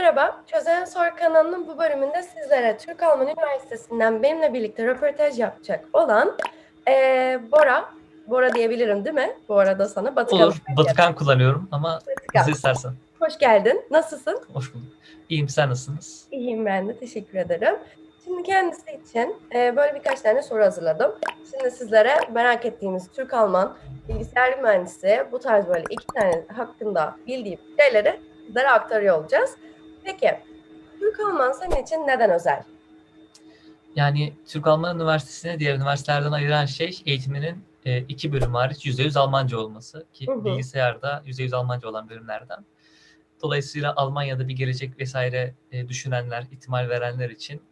merhaba. Çözen Sor kanalının bu bölümünde sizlere Türk Alman Üniversitesi'nden benimle birlikte röportaj yapacak olan eee, Bora, Bora diyebilirim değil mi? Bu arada sana Batıkan. Olur. Batıkan kullanıyorum ama Batıkan. istersen. Hoş geldin. Nasılsın? Hoş bulduk. İyiyim sen nasılsınız? İyiyim ben de. Teşekkür ederim. Şimdi kendisi için eee, böyle birkaç tane soru hazırladım. Şimdi sizlere merak ettiğimiz Türk Alman bilgisayar mühendisi bu tarz böyle iki tane hakkında bildiğim şeyleri sizlere aktarıyor olacağız. Peki Türk Alman senin için neden özel? Yani Türk Alman Üniversitesi'ni diğer üniversitelerden ayıran şey eğitiminin e, iki bölüm hariç %100 Almanca olması ki Hı hı. bilgisayarda %100 Almanca olan bölümlerden. Dolayısıyla Almanya'da bir gelecek vesaire e, düşünenler, ihtimal verenler için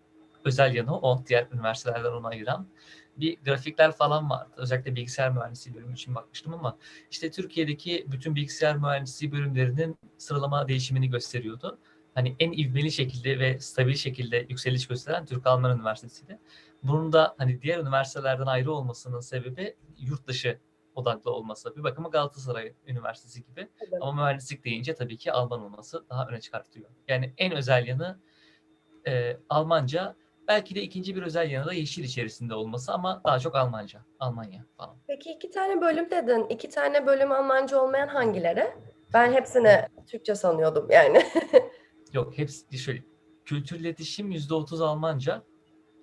özel yanı o. Diğer üniversitelerden onu ayıran. Bir grafikler falan vardı. Özellikle bilgisayar mühendisliği bölümü için bakmıştım ama işte Türkiye'deki bütün bilgisayar mühendisliği bölümlerinin sıralama değişimini gösteriyordu. Hani en ivmeli şekilde ve stabil şekilde yükseliş gösteren Türk Alman Üniversitesi'ydi. Bunun da hani diğer üniversitelerden ayrı olmasının sebebi yurt dışı odaklı olması. Bir bakıma Galatasaray Üniversitesi gibi. Ama mühendislik deyince tabii ki Alman olması daha öne çıkartıyor. Yani en özel yanı e, Almanca. Belki de ikinci bir özel yanı da yeşil içerisinde olması ama daha çok Almanca. Almanya falan. Peki iki tane bölüm dedin. İki tane bölüm Almanca olmayan hangileri? Ben hepsini Türkçe sanıyordum yani. Yok hepsi şöyle. Kültür iletişim %30 Almanca,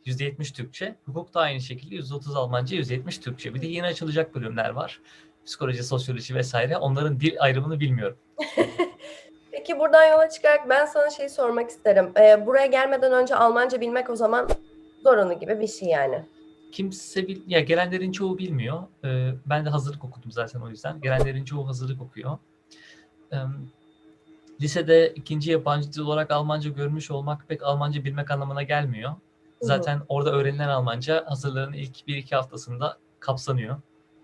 %70 Türkçe. Hukuk da aynı şekilde %30 Almanca, %70 Türkçe. Bir de yeni açılacak bölümler var. Psikoloji, sosyoloji vesaire. Onların dil ayrımını bilmiyorum. Peki buradan yola çıkarak ben sana şey sormak isterim. Ee, buraya gelmeden önce Almanca bilmek o zaman zorunlu gibi bir şey yani. Kimse bil ya gelenlerin çoğu bilmiyor. Ee, ben de hazırlık okudum zaten o yüzden. Gelenlerin çoğu hazırlık okuyor. Ee, lisede ikinci yabancı dil olarak Almanca görmüş olmak pek Almanca bilmek anlamına gelmiyor. Zaten orada öğrenilen Almanca hazırlığın ilk bir iki haftasında kapsanıyor.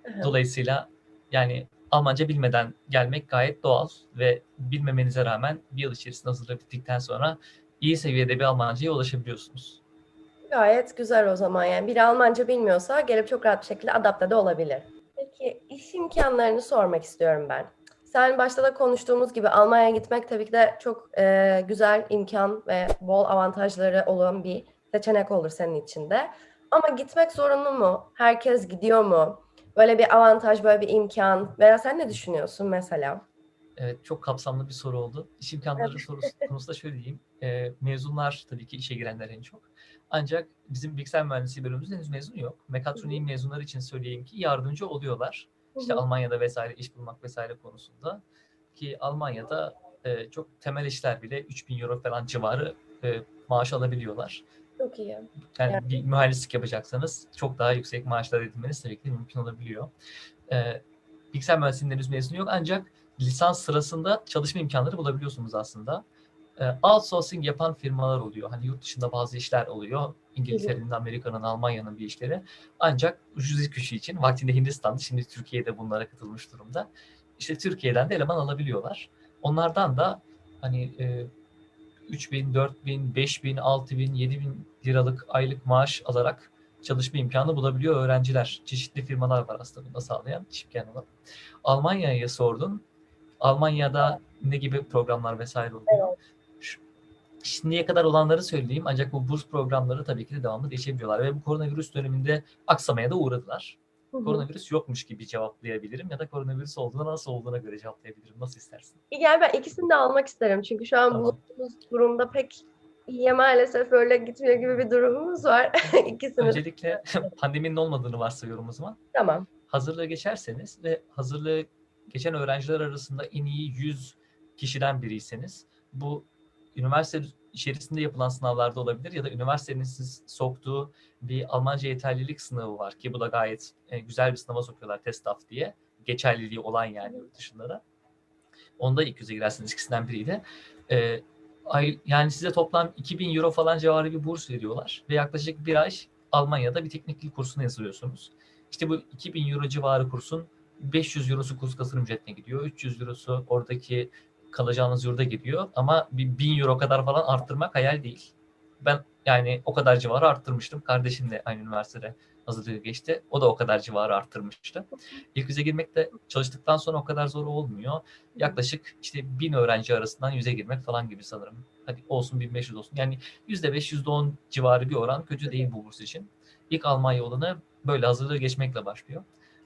Hı hı. Dolayısıyla yani Almanca bilmeden gelmek gayet doğal ve bilmemenize rağmen bir yıl içerisinde hazırlık bittikten sonra iyi seviyede bir Almanca'ya ulaşabiliyorsunuz. Gayet güzel o zaman yani. Biri Almanca bilmiyorsa gelip çok rahat bir şekilde adapte de olabilir. Peki iş imkanlarını sormak istiyorum ben. Sen başta da konuştuğumuz gibi Almanya'ya gitmek tabii ki de çok e, güzel imkan ve bol avantajları olan bir seçenek olur senin için de. Ama gitmek zorunlu mu? Herkes gidiyor mu? Böyle bir avantaj, böyle bir imkan. Veya sen ne düşünüyorsun mesela? Evet, çok kapsamlı bir soru oldu. İş imkanları sorusu konusunda şöyle diyeyim. Ee, mezunlar tabii ki işe girenler en çok. Ancak bizim bilgisayar mühendisliği bölümümüzde henüz mezun yok. Mekatronik mezunları için söyleyeyim ki yardımcı oluyorlar. İşte. Almanya'da vesaire iş bulmak vesaire konusunda. Ki Almanya'da e, çok temel işler bile 3000 euro falan civarı e, maaş alabiliyorlar. Çok iyi. Yani Evet. bir mühendislik yapacaksanız çok daha yüksek maaşlar edinmeniz tabii ki mümkün olabiliyor. Ee, bilgisayar mühendisliğinin henüz mezunu yok ancak lisans sırasında çalışma imkanları bulabiliyorsunuz aslında. Ee, outsourcing yapan firmalar oluyor. Hani yurt dışında bazı işler oluyor. İngiltere'nin, Amerika'nın, Almanya'nın bir işleri. Ancak ucuz iş gücü için vaktinde Hindistan'da, şimdi Türkiye'de bunlara katılmış durumda. İşte Türkiye'den de eleman alabiliyorlar. Onlardan da hani e, 3000, 4000, 5000, 6000, 7000 liralık aylık maaş alarak çalışma imkanı bulabiliyor öğrenciler. Çeşitli firmalar var aslında bunu sağlayan imkanı olan. Almanya'ya sordun. Almanya'da ne gibi programlar vesaire oluyor? Şu- Şimdiye kadar olanları söyleyeyim ancak bu burs programları tabii ki de devamlı değişebiliyorlar ve bu koronavirüs döneminde aksamaya da uğradılar. Hı hı. Koronavirüs yokmuş gibi cevaplayabilirim ya da koronavirüs olduğuna nasıl olduğuna göre cevaplayabilirim. Nasıl istersin? Yani ben ikisini de almak isterim. Çünkü şu an Tamam. bulunduğumuz durumda pek iyiye maalesef öyle gitmiyor gibi bir durumumuz var. İkisini Öncelikle pandeminin olmadığını varsayıyorum o zaman. Tamam. hazırlığı geçerseniz ve hazırlığı geçen öğrenciler arasında en iyi 100 kişiden biriyseniz bu üniversite içerisinde yapılan sınavlarda olabilir ya da üniversitenin siz soktuğu bir Almanca yeterlilik sınavı var ki bu da gayet e, güzel bir sınava sokuyorlar TESTAF diye. Geçerliliği olan yani yurt dışında da. Onda ilk yüze girersiniz ikisinden biriyle. E, ay, yani size toplam 2000 euro falan civarı bir burs veriyorlar ve yaklaşık bir ay Almanya'da bir teknik dil kursuna yazılıyorsunuz. İşte bu 2000 euro civarı kursun 500 eurosu kurs ücretine gidiyor. 300 eurosu oradaki kalacağınız yurda gidiyor. Ama bir 1000 euro kadar falan arttırmak hayal değil. Ben yani o kadar civarı arttırmıştım. Kardeşim de aynı üniversitede hazırlığı geçti. O da o kadar civarı arttırmıştı. İlk yüze girmek de çalıştıktan sonra o kadar zor olmuyor. Yaklaşık işte 1000 öğrenci arasından yüze girmek falan gibi sanırım. Hadi olsun 1500 olsun. Yani %5, %10 civarı bir oran kötü değil bu burs için. İlk alma yolunu böyle hazırlığı geçmekle başlıyor.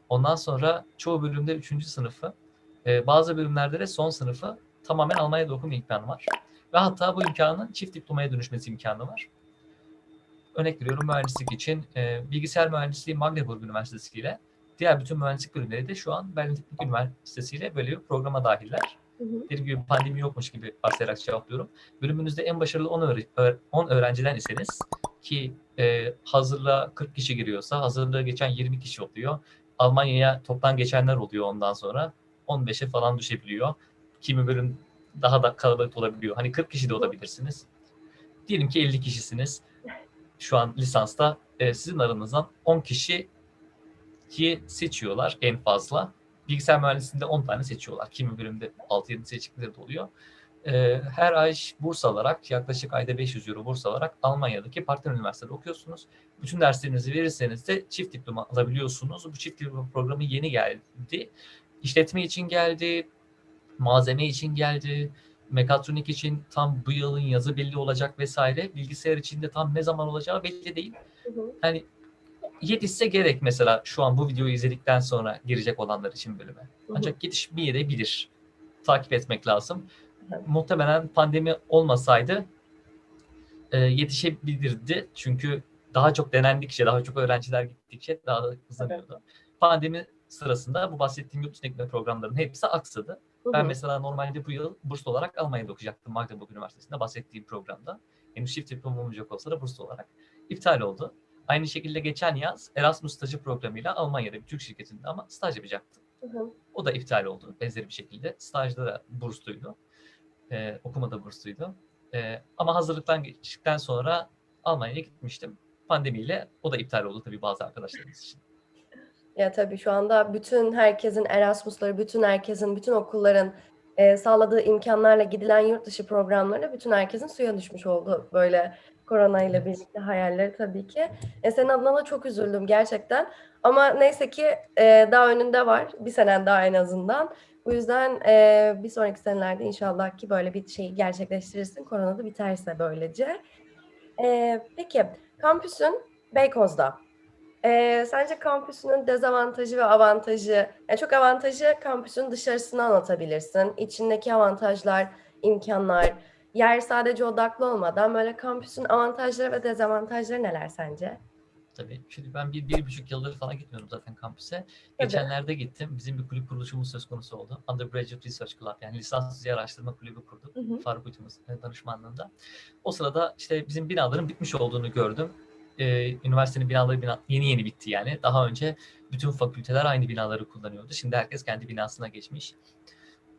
Ondan sonra çoğu bölümde 3. sınıfı, e, bazı bölümlerde de son sınıfı tamamen Almanya'da okuma imkanı var. Ve hatta bu imkanın çift diplomaya dönüşmesi imkanı var. Örnek veriyorum mühendislik için e, bilgisayar mühendisliği Magdeburg Üniversitesi ile diğer bütün mühendislik bölümleri de şu an Berlin Teknik Üniversitesi ile böyle bir programa dahiller. Dediğim gibi pandemi yokmuş gibi varsayarak cevaplıyorum. Bölümünüzde en başarılı 10, öğre- öğ- 10 öğrenciden iseniz ki e, hazırlığa 40 kişi giriyorsa hazırlığa geçen 20 kişi oluyor. Almanya'ya toptan geçenler oluyor ondan sonra. 15'e falan düşebiliyor. Kimi bölüm daha da kalabalık olabiliyor. Hani 40 kişi de olabilirsiniz. Diyelim ki 50 kişisiniz. Şu an lisansta e, sizin aranızdan 10 kişi ki seçiyorlar en fazla. Bilgisayar mühendisliğinde 10 tane seçiyorlar. Kimi bölümde 6-7 seçtikleri de oluyor. Ee, her ay burs alarak yaklaşık ayda 500 euro burs alarak Almanya'daki partner üniversitede okuyorsunuz. Bütün derslerinizi verirseniz de çift diploma alabiliyorsunuz. Bu çift diploma programı yeni geldi. İşletme için geldi, malzeme için geldi, mekatronik için tam bu yılın yazı belli olacak vesaire. Bilgisayar için de tam ne zaman olacağı belli değil. Hani yetişse gerek mesela şu an bu videoyu izledikten sonra girecek olanlar için bölüme. Ancak yetişmeyebilir. Takip etmek lazım. Evet. Muhtemelen pandemi olmasaydı e, yetişebilirdi. Çünkü daha çok denendikçe, daha çok öğrenciler gittikçe daha da hızlanıyordu. Pandemi sırasında bu bahsettiğim yurt dışındaki programların hepsi aksadı. Ben mesela normalde bu yıl burslu olarak Almanya'da okuyacaktım Magdeburg Üniversitesi'nde bahsettiğim programda. Henüz çift diploma olmayacak olsa da burslu olarak iptal oldu. Aynı şekilde geçen yaz Erasmus stajı programıyla Almanya'da bir Türk şirketinde ama staj yapacaktım. Hı hı. O da iptal oldu benzeri bir şekilde. Stajda da bursluydu. Ee, okumada bursluydu. Ee, ama hazırlıktan geçtikten sonra Almanya'ya gitmiştim. Pandemiyle o da iptal oldu tabii bazı arkadaşlarımız için. Ya tabii şu anda bütün herkesin Erasmus'ları, bütün herkesin, bütün okulların e, sağladığı imkanlarla gidilen yurt dışı programları bütün herkesin suya düşmüş oldu böyle korona ile birlikte hayalleri tabii ki. E, senin adına da çok üzüldüm gerçekten. Ama neyse ki e, daha önünde var. Bir senen daha en azından. Bu yüzden e, bir sonraki senelerde inşallah ki böyle bir şeyi gerçekleştirirsin. Korona da biterse böylece. E, peki kampüsün Beykoz'da. Ee, sence kampüsünün dezavantajı ve avantajı, yani çok avantajı kampüsün dışarısını anlatabilirsin. İçindeki avantajlar, imkanlar, yer sadece odaklı olmadan böyle kampüsün avantajları ve dezavantajları neler sence? Tabii. Şimdi ben bir, bir buçuk yıldır falan gitmiyorum zaten kampüse. Geçenlerde gittim. Bizim bir kulüp kuruluşumuz söz konusu oldu. Undergraduate Research Club yani lisans düzey araştırma kulübü kurduk. Faruk Hocamız e, danışmanlığında. O sırada işte bizim binaların bitmiş olduğunu gördüm. Ee, üniversitenin binaları bina, yeni yeni bitti yani. Daha önce bütün fakülteler aynı binaları kullanıyordu. Şimdi herkes kendi binasına geçmiş.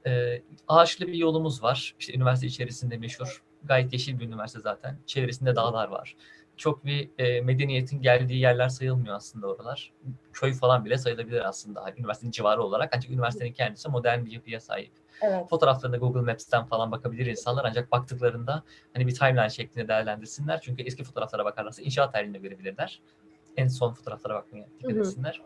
Ee, ağaçlı bir yolumuz var. İşte üniversite içerisinde meşhur. Gayet yeşil bir üniversite zaten. Çevresinde dağlar var. Çok bir e, medeniyetin geldiği yerler sayılmıyor aslında oralar. Köy falan bile sayılabilir aslında. Hani üniversitenin civarı olarak. Ancak üniversitenin kendisi modern bir yapıya sahip Evet. fotoğraflarına Google Maps'ten falan bakabilir insanlar ancak baktıklarında hani bir timeline şeklinde değerlendirsinler. Çünkü eski fotoğraflara bakarlarsa inşaat halinde görebilirler. En son fotoğraflara bakmaya dikkat etsinler.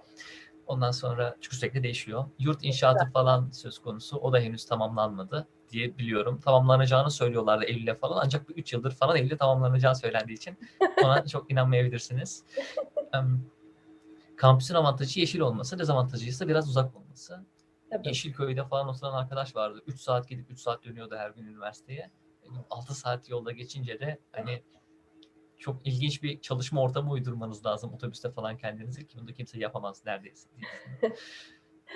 Ondan sonra çünkü sürekli değişiyor. Yurt inşaatı falan söz konusu. O da henüz tamamlanmadı diye biliyorum. Tamamlanacağını söylüyorlardı Eylül'e falan. Ancak bu 3 yıldır falan Eylül'e tamamlanacağı söylendiği için ona çok inanmayabilirsiniz. Kampüsün avantajı yeşil olması, dezavantajı ise biraz uzak olması. Tabii. Yeşilköy'de falan oturan arkadaş vardı. 3 saat gidip 3 saat dönüyordu her gün üniversiteye. 6 saat yolda geçince de hani çok ilginç bir çalışma ortamı uydurmanız lazım otobüste falan kendinizi ki bunu da kimse yapamaz neredeyse.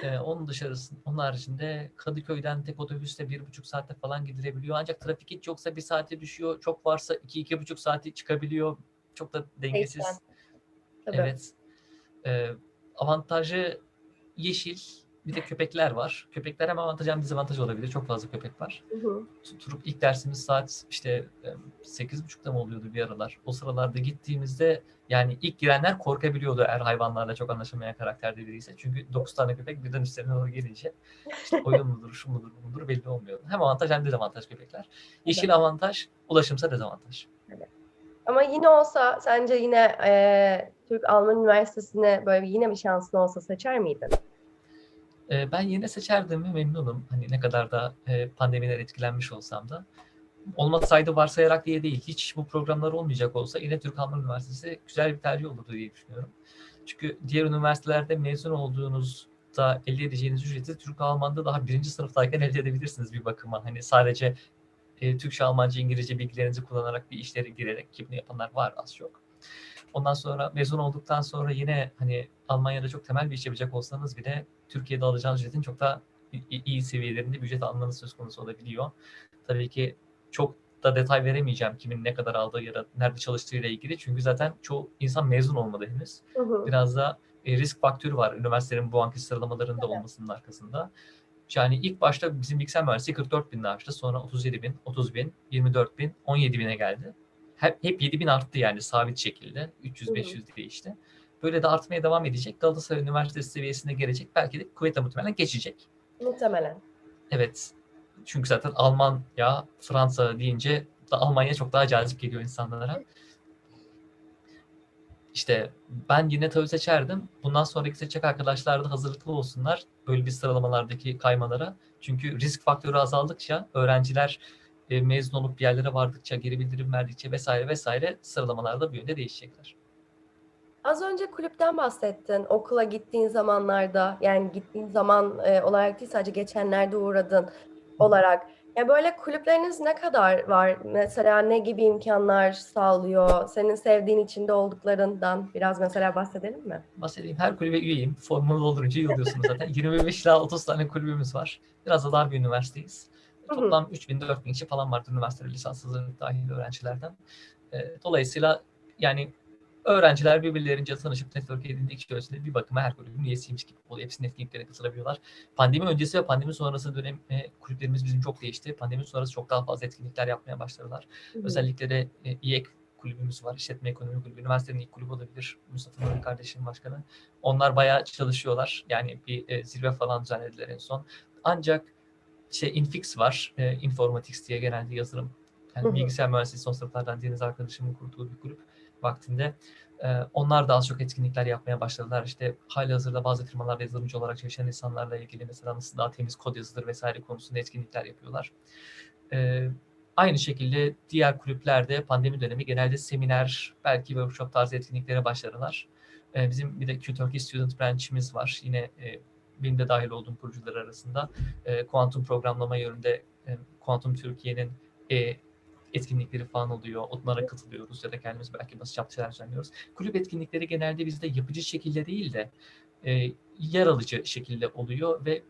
Ee, onun dışarısı, onun haricinde Kadıköy'den tek otobüste bir buçuk saatte falan gidilebiliyor. Ancak trafik hiç yoksa bir saate düşüyor. Çok varsa iki, iki buçuk saati çıkabiliyor. Çok da dengesiz. Tabii. Evet. Ee, avantajı yeşil. Bir de köpekler var. Köpekler hem avantaj hem dezavantaj olabilir. Çok fazla köpek var. Hı hı. Tutup ilk dersimiz saat işte e, sekiz buçukta mı oluyordu bir aralar. O sıralarda gittiğimizde yani ilk girenler korkabiliyordu eğer hayvanlarla çok anlaşamayan karakterde biriyse. Çünkü dokuz tane köpek birden üstlerine doğru gelince işte oyun mudur, şu mudur, bu mudur belli olmuyordu. Hem avantaj hem dezavantaj köpekler. Yeşil avantaj, ulaşımsa dezavantaj. Ama yine olsa sence yine e, Türk-Alman Üniversitesi'ne böyle yine bir şansın olsa seçer miydin? Ee, ben yine seçerdim ve memnunum. Hani ne kadar da e, pandemiden etkilenmiş olsam da. Olmasaydı varsayarak diye değil, hiç bu programlar olmayacak olsa yine Türk-Alman Üniversitesi güzel bir tercih olurdu diye düşünüyorum. Çünkü diğer üniversitelerde mezun olduğunuzda elde edeceğiniz ücreti Türk-Alman'da daha birinci sınıftayken elde edebilirsiniz bir bakıma. Hani sadece e, Türkçe, Almanca, İngilizce bilgilerinizi kullanarak bir işlere girerek ki bunu yapanlar var az çok. Ondan sonra mezun olduktan sonra yine hani Almanya'da çok temel bir iş yapacak olsanız bile Türkiye'de alacağınız ücretin çok daha iyi seviyelerinde bir ücret almanız söz konusu olabiliyor. Tabii ki çok da detay veremeyeceğim kimin ne kadar aldığı ya da nerede çalıştığıyla ilgili. Çünkü zaten çoğu insan mezun olmadı henüz. Hı hı. Biraz da e, risk faktörü var üniversitelerin bu anki sıralamalarında Evet. olmasının arkasında. Yani ilk başta bizim bilgisayar mühendisliği 44 bin açtı. Sonra 37 bin, 30 bin, 24 bin, 17 bine geldi. Hep, hep 7 bin arttı yani sabit şekilde. Hı hı. 300-500 değişti. Böyle de artmaya devam edecek. Galatasaray Üniversitesi seviyesine gelecek. Belki de kuvvetle muhtemelen geçecek. Muhtemelen. Evet. Çünkü zaten Almanya, Fransa deyince da Almanya çok daha cazip geliyor insanlara. İşte ben yine tabii seçerdim. Bundan sonraki seçecek arkadaşlar da hazırlıklı olsunlar böyle bir sıralamalardaki kaymalara. Çünkü risk faktörü azaldıkça öğrenciler e, mezun olup bir yerlere vardıkça, geri bildirim verdikçe vesaire vesaire sıralamalarda bir yönde değişecekler. Az önce kulüpten bahsettin. Okula gittiğin zamanlarda yani gittiğin zaman e, olarak değil sadece geçenlerde uğradın olarak. Ya böyle kulüpleriniz ne kadar var? Mesela ne gibi imkanlar sağlıyor? Senin sevdiğin içinde olduklarından biraz mesela bahsedelim mi? bahsedeyim. Her kulübe üyeyim. Formunu doldurunca iyi oluyorsunuz zaten. 25 ila 30 tane kulübümüz var. Biraz da dar bir üniversiteyiz. Toplam 3000 4000 kişi falan vardı üniversite lisans hazırlık dahil öğrencilerden. Ee, Dolayısıyla yani öğrenciler birbirlerince tanışıp network edindikçe ölçüde bir bakıma her kulübün üyesiymiş gibi oluyor. Hepsinin etkinliklerine katılabiliyorlar. Pandemi öncesi ve pandemi sonrası dönem e, kulüplerimiz bizim çok değişti. Pandemi sonrası çok daha fazla etkinlikler yapmaya başladılar. Hı hı. Özellikle de e, İEK kulübümüz var. İşletme Ekonomi Kulübü. Üniversitenin ilk kulübü olabilir. Mustafa Nuri kardeşim başkanı. Onlar bayağı çalışıyorlar. Yani bir e, zirve falan düzenlediler en son. Ancak şey Infix var. E, Informatics diye genelde yazılım. Yani Hı hı. bilgisayar mühendisliği son sınıflardan Deniz arkadaşımın kurduğu bir kulüp vaktinde. E, onlar da az çok etkinlikler yapmaya başladılar. İşte hali hazırda bazı firmalarda yazılımcı olarak çalışan insanlarla ilgili mesela nasıl daha temiz kod yazılır vesaire konusunda etkinlikler yapıyorlar. E, Aynı şekilde diğer kulüplerde pandemi dönemi genelde seminer, belki workshop tarzı etkinliklere başladılar. Ee, Bizim bir de Q-Turkey Student Branch'imiz var. Yine e, benim de dahil olduğum kurucular arasında. E, Kuantum programlama yönünde e, Kuantum Türkiye'nin e, etkinlikleri falan oluyor. Onlara katılıyoruz ya da kendimiz belki basit şeyler düzenliyoruz. Kulüp etkinlikleri genelde bizde yapıcı şekilde değil de e, yer alıcı şekilde oluyor ve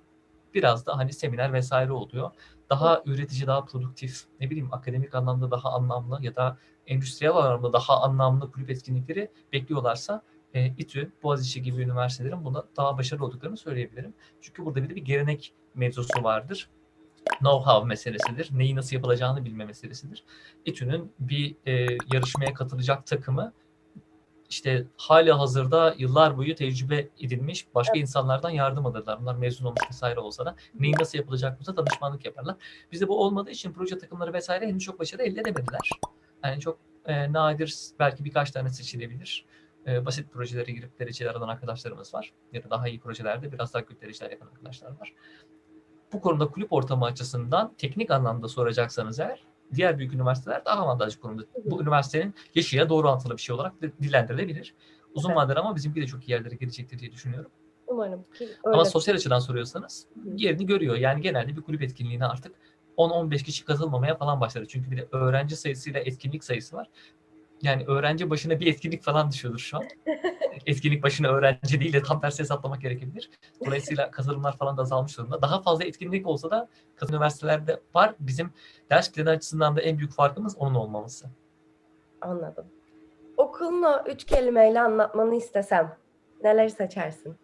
biraz da hani seminer vesaire oluyor daha üretici, daha produktif, ne bileyim akademik anlamda daha anlamlı ya da endüstriyel anlamda daha anlamlı kulüp etkinlikleri bekliyorlarsa e, İTÜ, Boğaziçi gibi üniversitelerin bunda daha başarılı olduklarını söyleyebilirim. Çünkü burada bir de bir gelenek mevzusu vardır. Know-how meselesidir. Neyi nasıl yapılacağını bilme meselesidir. İTÜ'nün bir e, yarışmaya katılacak takımı işte hali hazırda yıllar boyu tecrübe edilmiş başka insanlardan yardım alırlar. Bunlar mezun olmuş vesaire olsa da neyin nasıl yapılacak olsa danışmanlık yaparlar. Bizde bu olmadığı için proje takımları vesaire henüz çok başarı elde edemediler. Yani çok e, nadir belki birkaç tane seçilebilir. E, basit projelere girip dereceler alan arkadaşlarımız var. Ya da daha iyi projelerde biraz daha kötü dereceler yapan arkadaşlar var. Bu konuda kulüp ortamı açısından teknik anlamda soracaksanız eğer diğer büyük üniversiteler daha avantajlı konumda. Bu üniversitenin yaşıya doğru orantılı bir şey olarak di- dillendirilebilir. Uzun Evet. vadede ama bizimki de çok iyi yerlere gelecektir diye düşünüyorum. Umarım ki Ama öyle. sosyal açıdan soruyorsanız yerini görüyor. Yani genelde bir kulüp etkinliğine artık 10-15 kişi katılmamaya falan başladı. Çünkü bir de öğrenci sayısıyla etkinlik sayısı var. Yani öğrenci başına bir etkinlik falan düşüyordur şu an. etkinlik başına öğrenci değil de tam tersi hesaplamak gerekebilir. Dolayısıyla katılımlar falan da azalmış durumda. Daha fazla etkinlik olsa da kadın üniversitelerde var. Bizim ders planı açısından da en büyük farkımız onun olmaması. Anladım. Okulunu üç kelimeyle anlatmanı istesem neleri seçersin?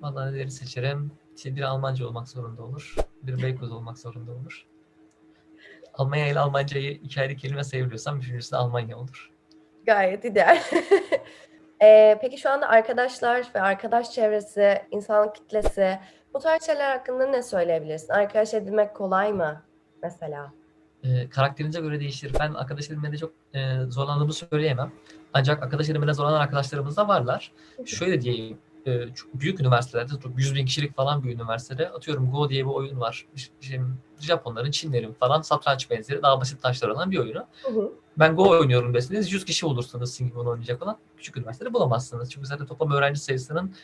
Vallahi neleri seçerim? Biri Almanca olmak zorunda olur. Biri Beykoz olmak zorunda olur. Almanya ile Almancayı iki ayrı kelime sayabiliyorsam üçüncüsü de Almanya olur. Gayet ideal. Ee, peki şu anda arkadaşlar ve arkadaş çevresi, insanlık kitlesi bu tarz şeyler hakkında ne söyleyebilirsin? Arkadaş edinmek kolay mı mesela? e, karakterinize göre değişir. Ben arkadaş edinmede çok e, zorlandığımı söyleyemem. Ancak arkadaş edinmede zorlanan arkadaşlarımız da varlar. Şöyle diyeyim, e, çok büyük üniversitelerde, çok 100 bin kişilik falan bir üniversitede atıyorum Go diye bir oyun var. Şimdi Japonların, Çinlerin falan satranç benzeri daha basit taşlar olan bir oyunu. Hı hı. Ben Go oynuyorum deseniz 100 kişi bulursunuz sizin gibi onu oynayacak olan. Küçük üniversitede bulamazsınız. Çünkü zaten toplam öğrenci sayısının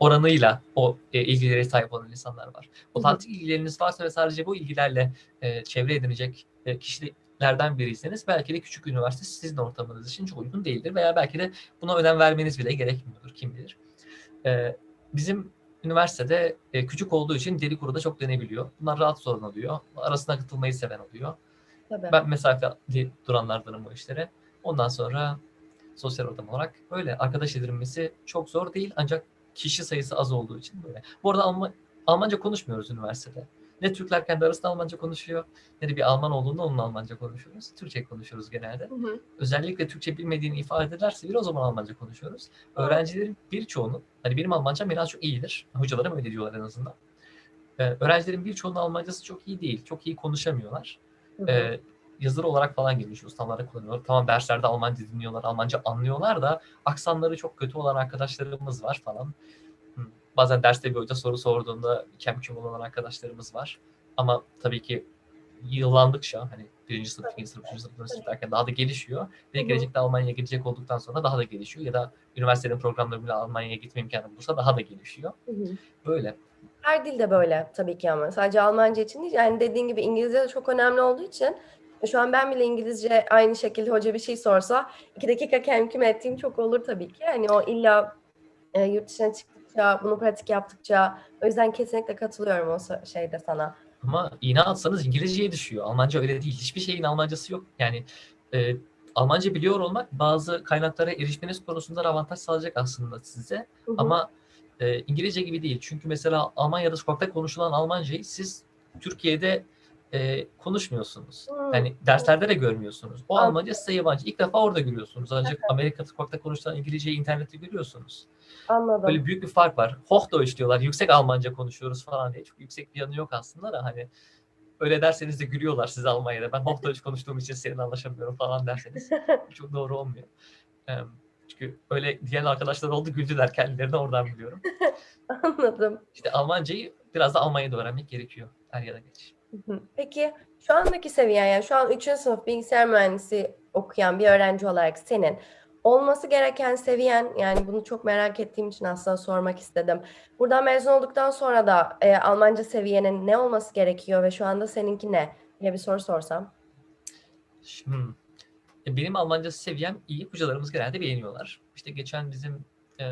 oranıyla o e, ilgilere sahip olan insanlar var. Otantik ilgileriniz varsa ve sadece bu ilgilerle e, çevre edinecek e, kişilerden biriyseniz belki de küçük üniversite sizin ortamınız için çok uygun değildir veya belki de buna önem vermeniz bile gerekmiyordur kim bilir. E, bizim üniversitede e, küçük olduğu için deli kuruda çok denebiliyor. Bunlar rahat sorun oluyor. Arasına katılmayı seven oluyor. Tabii. Ben mesafeli duranlardanım bu işlere. Ondan sonra sosyal ortam olarak böyle arkadaş edinmesi çok zor değil ancak kişi sayısı az olduğu için böyle. Bu arada Alman, Almanca konuşmuyoruz üniversitede. Ne Türkler kendi arasında Almanca konuşuyor ne de bir Alman olduğunda onun Almanca konuşuyoruz. Türkçe konuşuyoruz genelde. Hı hı. Özellikle Türkçe bilmediğini ifade ederse bir o zaman Almanca konuşuyoruz. Öğrencilerin birçoğunun, hani benim Almancam biraz çok iyidir. Hocalarım öyle diyorlar en azından. Ee, öğrencilerin birçoğunun Almancası çok iyi değil. Çok iyi konuşamıyorlar Hı hı. e, yazılı olarak falan gelişiyor. Sınavlarda kullanıyorlar. Tamam derslerde Almanca dinliyorlar, Almanca anlıyorlar da aksanları çok kötü olan arkadaşlarımız var falan. Bazen derste bir hoca soru sorduğunda kem küm olan arkadaşlarımız var. Ama tabii ki yıllandıkça hani birinci sınıf, ikinci sınıf, üçüncü sınıf, dördüncü sınıf derken daha da gelişiyor. Ve gelecekte Almanya'ya gidecek olduktan sonra daha da gelişiyor. Ya da üniversitenin programlarıyla Almanya'ya gitme imkanı bulursa daha da gelişiyor. Hı hı. Böyle. Her dilde böyle tabii ki ama sadece Almanca için değil. Yani dediğin gibi İngilizce de çok önemli olduğu için şu an ben bile İngilizce aynı şekilde hoca bir şey sorsa iki dakika kendim ettiğim çok olur tabii ki. Yani o illa e, yurt dışına çıktıkça, bunu pratik yaptıkça o yüzden kesinlikle katılıyorum o şeyde sana. Ama iğne atsanız İngilizceye düşüyor. Almanca öyle değil. Hiçbir şeyin Almancası yok. Yani e, Almanca biliyor olmak bazı kaynaklara erişmeniz konusunda avantaj sağlayacak aslında size. Hı hı. Ama e, İngilizce gibi değil. Çünkü mesela Almanya'da sokakta konuşulan Almancayı siz Türkiye'de e, konuşmuyorsunuz. Hmm. Yani derslerde de görmüyorsunuz. O Anladım. Almanca size yabancı. İlk defa orada görüyorsunuz. Ancak Amerika'da sokakta konuşulan İngilizceyi internette görüyorsunuz. Anladım. Böyle büyük bir fark var. Hochdeutsch diyorlar. Yüksek Almanca konuşuyoruz falan diye. Çok yüksek bir yanı yok aslında da hani öyle derseniz de gülüyorlar size Almanya'da. Ben Hochdeutsch konuştuğum için seninle anlaşamıyorum falan derseniz. çok doğru olmuyor. Çünkü öyle diyen arkadaşlar oldu güldüler kendilerini oradan biliyorum. Anladım. İşte Almancayı biraz da Almanya'da öğrenmek gerekiyor. Er ya da geç. Peki şu andaki seviyen yani şu an 3. sınıf bilgisayar mühendisi okuyan bir öğrenci olarak senin olması gereken seviyen yani bunu çok merak ettiğim için aslında sormak istedim. Buradan mezun olduktan sonra da e, Almanca seviyenin ne olması gerekiyor ve şu anda seninki ne diye bir soru sorsam. Şimdi, e, benim Almanca seviyem iyi. Hocalarımız genelde beğeniyorlar. İşte geçen bizim e,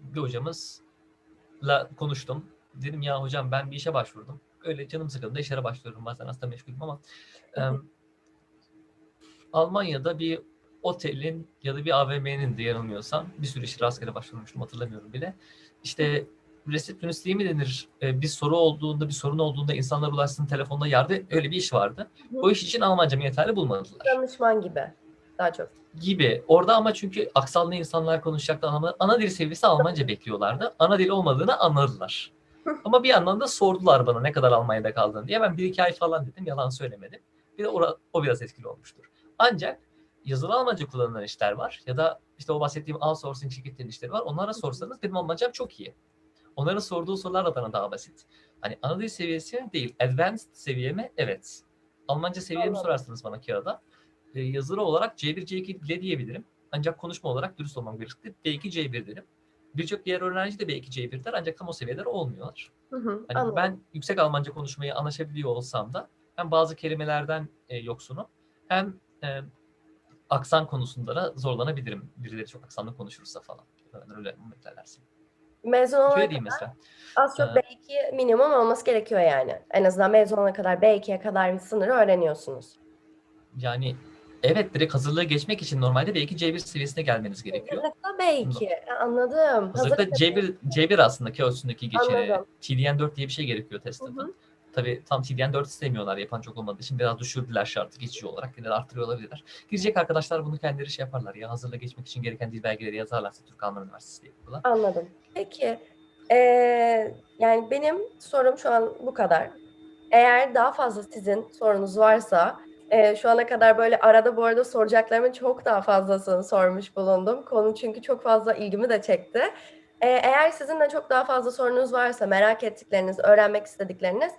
bir hocamızla konuştum. Dedim ya hocam ben bir işe başvurdum. Öyle canım sıkıldı işlere başvuruyorum bazen aslında meşgulüm ama e, Almanya'da bir otelin ya da bir AVM'nin de yanılmıyorsam bir sürü işe rastgele başvurmuştum hatırlamıyorum bile. İşte resepsiyonistliği mi denir? E, bir soru olduğunda, bir sorun olduğunda insanlar ulaşsın telefonda yardı. Öyle bir iş vardı. O iş için Almancamı yeterli bulmadılar. Danışman gibi daha çok. Gibi. Orada ama çünkü aksanlı insanlar konuşacaktı. Ana, ana dil seviyesi Almanca bekliyorlardı. Ana dil olmadığını anladılar. Ama bir yandan da sordular bana ne kadar Almanya'da kaldın diye. Ben bir iki ay falan dedim. Yalan söylemedim. Bir de ora- o biraz etkili olmuştur. Ancak yazılı Almanca kullanılan işler var. Ya da işte o bahsettiğim outsourcing şirketlerinin işleri var. Onlara sorsanız benim Almancam çok iyi. Onların sorduğu sorular da bana daha basit. Hani ana dil seviyesi değil. Advanced seviye mi? Evet. Almanca seviyemi Anladım. sorarsınız bana kağıda. E, yazılı olarak C1, C2 bile diyebilirim. Ancak konuşma olarak dürüst olmam gerekirse B2, C1 derim. Birçok diğer öğrenci de B2, C1 der ancak tam o seviyeler olmuyorlar. Hı hı, Hani anladım. ben yüksek Almanca konuşmayı anlaşabiliyor olsam da hem bazı kelimelerden e, yoksunum hem e, aksan konusunda da zorlanabilirim. Birileri çok aksanlı konuşursa falan. Öyle beklerlerse. Mezun olana Şöyle diyeyim mesela. az çok Ee, B2 minimum olması gerekiyor yani. En azından mezun olana kadar B2'ye kadar bir sınırı öğreniyorsunuz. Yani evet direkt hazırlığı geçmek için normalde B2 C1 seviyesine gelmeniz gerekiyor. Hazırlıkta B2. Ha, Anladım. Hazırlıkta Hazırlık- C1 C1 aslında kağıtsındaki geçeri. Anladım. TDN 4 diye bir şey gerekiyor hı. Tabii tam TDN 4 istemiyorlar yapan çok olmadığı için biraz düşürdüler şartı geçici olarak. Yine arttırıyor olabilirler. Girecek arkadaşlar bunu kendileri şey yaparlar ya hazırla geçmek için gereken dil belgeleri yazarlarsa Türk Alman Üniversitesi diye yapıyorlar. Anladım. Peki, eee, yani benim sorum şu an bu kadar. Eğer daha fazla sizin sorunuz varsa e, şu ana kadar böyle arada bu arada soracaklarımın çok daha fazlasını sormuş bulundum. Konu çünkü çok fazla ilgimi de çekti. E, eğer sizin de çok daha fazla sorunuz varsa, merak ettikleriniz, öğrenmek istedikleriniz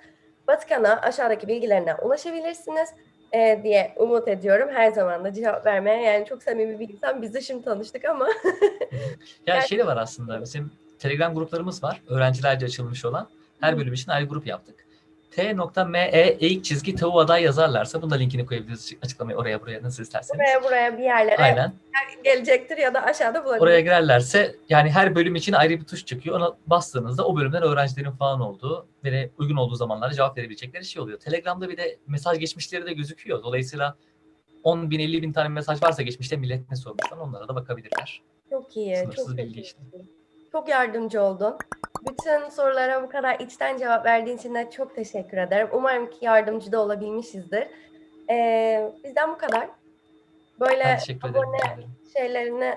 Vatikan'a aşağıdaki bilgilerine ulaşabilirsiniz e, diye umut ediyorum. Her zaman da cevap vermeye yani çok samimi bir insan. Biz de şimdi tanıştık ama Ya Yani- şey de var aslında bizim Telegram gruplarımız var. Öğrencilerce açılmış olan. Her bölüm için ayrı grup yaptık. T.me eğik çizgi tavuğu aday yazarlarsa bunu da linkini koyabiliriz açıklamayı oraya buraya nasıl isterseniz. buraya buraya bir yerlere Aynen. gelecektir ya da aşağıda bulabilirsiniz. Oraya girerlerse yani her bölüm için ayrı bir tuş çıkıyor. Ona bastığınızda o bölümden öğrencilerin falan olduğu ve uygun olduğu zamanlarda cevap verebilecekleri şey oluyor. Telegram'da bir de mesaj geçmişleri de gözüküyor. Dolayısıyla 10 bin 50 bin tane mesaj varsa geçmişte millet ne sormuş onlara da bakabilirler. Çok iyi. Sınırsız çok bilgi teşekkür işte. Çok yardımcı oldun. Bütün sorulara bu kadar içten cevap verdiğin için de çok teşekkür ederim. Umarım ki yardımcı da olabilmişizdir. Ee, bizden bu kadar. Böyle abone ederim. şeylerini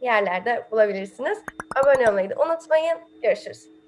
yerlerde bulabilirsiniz. Abone olmayı da unutmayın. Görüşürüz.